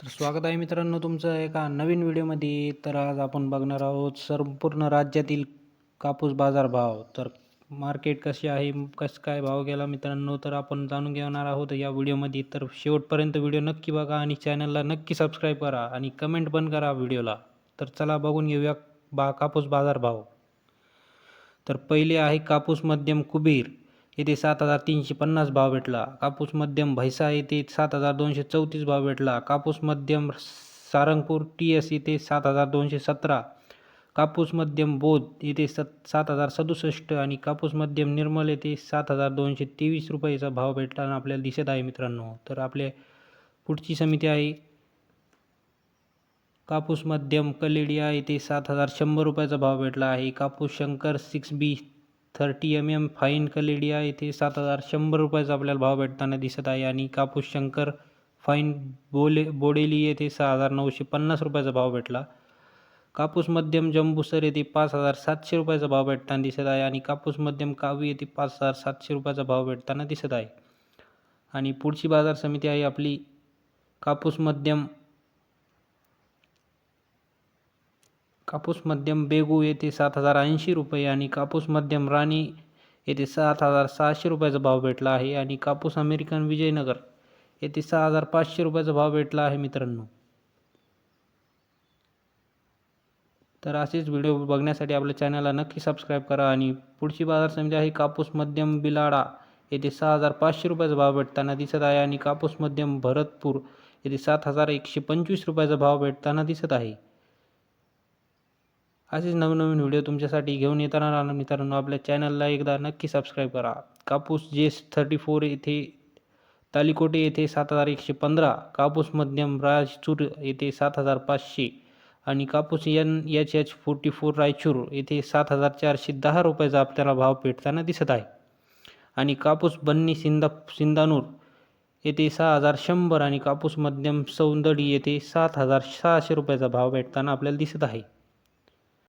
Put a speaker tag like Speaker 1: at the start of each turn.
Speaker 1: तर स्वागत आहे मित्रांनो तुमचं एका नवीन व्हिडिओमध्ये. तर आज आपण बघणार आहोत संपूर्ण राज्यातील कापूस बाजारभाव तर मार्केट कसे आहे कसं काय भाव गेला मित्रांनो तर आपण जाणून घेणार आहोत या व्हिडिओमध्ये. तर शेवटपर्यंत व्हिडिओ नक्की बघा आणि चॅनलला नक्की सबस्क्राईब करा आणि कमेंट पण करा व्हिडिओला. तर चला बघून घेऊया बा कापूस बाजारभाव तर पहिले आहे कापूस मध्यम कुबीर. येथे सात हजार तीनशे पन्नास भाव भेटला. कापूस मध्यम भैसा येथे सात हजार दोनशे चौतीस भाव भेटला. कापूस मध्यम सारंगपूर टी एस येथे सात हजार दोनशे सतरा. कापूस मध्यम बोध येथे सत सात हजार सदुसष्ट आणि कापूस मध्यम निर्मल येथे सात हजार दोनशे तेवीस रुपयाचा भाव भेटताना आपल्याला दिसत आहे मित्रांनो. तर आपल्या पुढची समिती आहे. कापूस मध्यम कलेडिया येथे सात हजार शंभर रुपयाचा भाव भेटला आहे. कापूस Shankar six B thirty M M fine कलेडिया येथे सात हजार शंभर रुपयाचा आपल्याला भाव भेटताना दिसत आहे. आणि कापूस शंकर फाईन बोले बोडेली येथे सहा हजार नऊशे पन्नास रुपयाचा भाव भेटला. कापूस मध्यम जंबूसर येथे पाच हजार सातशे रुपयाचा भाव भेटताना दिसत आहे. आणि कापूस मध्यम कावी येथे पाच हजार सातशे रुपयाचा भाव भेटताना दिसत आहे. आणि पुढची बाजार समिती आहे आपली कापूस मध्यम कापूस मध्यम बेगू येथे सात हजार ऐंशी रुपये आणि कापूस मध्यम राणी येथे सात हजार सहाशे रुपयाचा भाव भेटला आहे आणि कापूस अमेरिकन विजयनगर येथे सहा हजार पाचशे रुपयाचा भाव भेटला आहे मित्रांनो. तर असेच व्हिडिओ बघण्यासाठी आपल्या चॅनलला नक्की सबस्क्राईब करा आणि पुढची बाजार समिती आहे कापूस मध्यम बिलाडा येथे सहा हजार पाचशे रुपयाचा भाव भेटताना दिसत आहे आणि कापूस मध्यम भरतपूर येथे सात हजार एकशे पंचवीस रुपयाचा भाव भेटताना दिसत आहे. असेच नवनवीन व्हिडिओ तुमच्यासाठी घेऊन येताना राहणार मित्रांनो आपल्या चॅनलला एकदा नक्की सबस्क्राईब करा. कापूस जेस थर्टी फोर येथे तालिकोटे येथे सात हजार एकशे पंधरा कापूस मध्यम राजचूर येथे सात हजार पाचशे आणि कापूस N H H forty four Raichur येथे सात हजार चारशे दहा रुपयाचा आपल्याला भाव भेटताना दिसत आहे. आणि कापूस बन्नी सिंदा सिंदानूर येथे सहा हजार शंभर आणि कापूस मध्यम सौंदडी येथे सात हजार सहाशे रुपयाचा भाव भेटताना आपल्याला दिसत आहे.